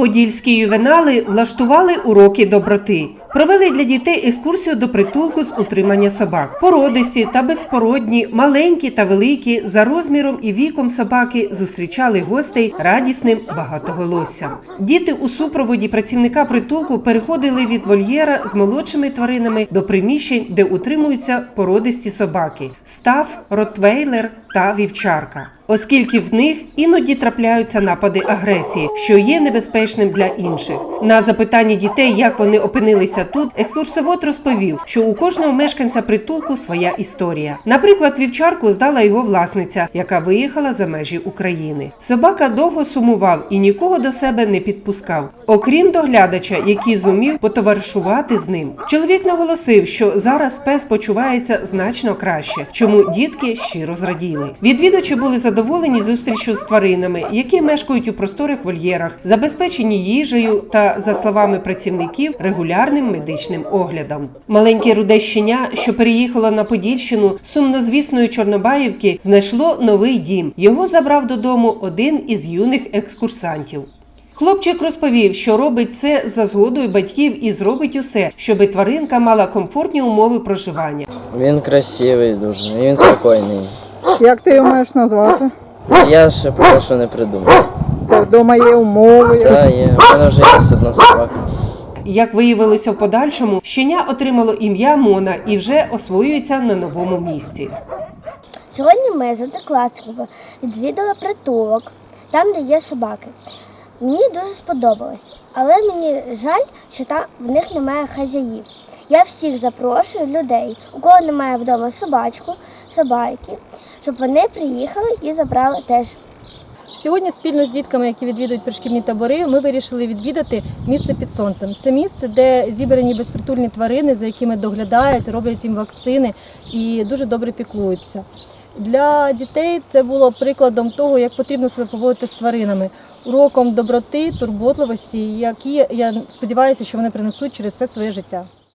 Подільські ювенали влаштували уроки доброти. Провели для дітей екскурсію до притулку з утримання собак. Породисті та безпородні, маленькі та великі, за розміром і віком собаки зустрічали гостей радісним багатоголоссям. Діти у супроводі працівника притулку переходили від вольєра з молодшими тваринами до приміщень, де утримуються породисті собаки: став, ротвейлер та вівчарка. Оскільки в них іноді трапляються напади агресії, що є небезпечним для інших. На запитання дітей, як вони опинилися тут, екскурсовод розповів, що у кожного мешканця притулку своя історія. Наприклад, вівчарку здала його власниця, яка виїхала за межі України. Собака довго сумував і нікого до себе не підпускав, окрім доглядача, який зумів потоваришувати з ним. Чоловік наголосив, що зараз пес почувається значно краще, чому дітки щиро зраділи. Відвідувачі були задоволені зустрічю з тваринами, які мешкають у просторих вольєрах, забезпечені їжею та, за словами працівників, регулярним медичним оглядом. Маленьке руде щеня, що переїхало на Подільщину сумнозвісної Чорнобаївки, знайшло новий дім. Його забрав додому один із юних екскурсантів. Хлопчик розповів, що робить це за згодою батьків і зробить усе, щоби тваринка мала комфортні умови проживання. Він красивий дуже, і він спокійний. Як ти його маєш назвати? Я ще поки що не придумав. Вдома є умови. Та є, в мене вже є одна собака. Як виявилося в подальшому, щеня отримало ім'я Мона і вже освоюється на новому місці. Сьогодні ми з однокласниками відвідали притулок, там, де є собаки. Мені дуже сподобалось, але мені жаль, що там в них немає хазяїв. Я всіх запрошую людей, у кого немає вдома собачку, собаки, щоб вони приїхали і забрали теж. Сьогодні спільно з дітками, які відвідують пришкільні табори, ми вирішили відвідати місце під сонцем. Це місце, де зібрані безпритульні тварини, за якими доглядають, роблять їм вакцини і дуже добре піклуються. Для дітей це було прикладом того, як потрібно себе поводити з тваринами, уроком доброти, турботливості, які я сподіваюся, що вони принесуть через все своє життя.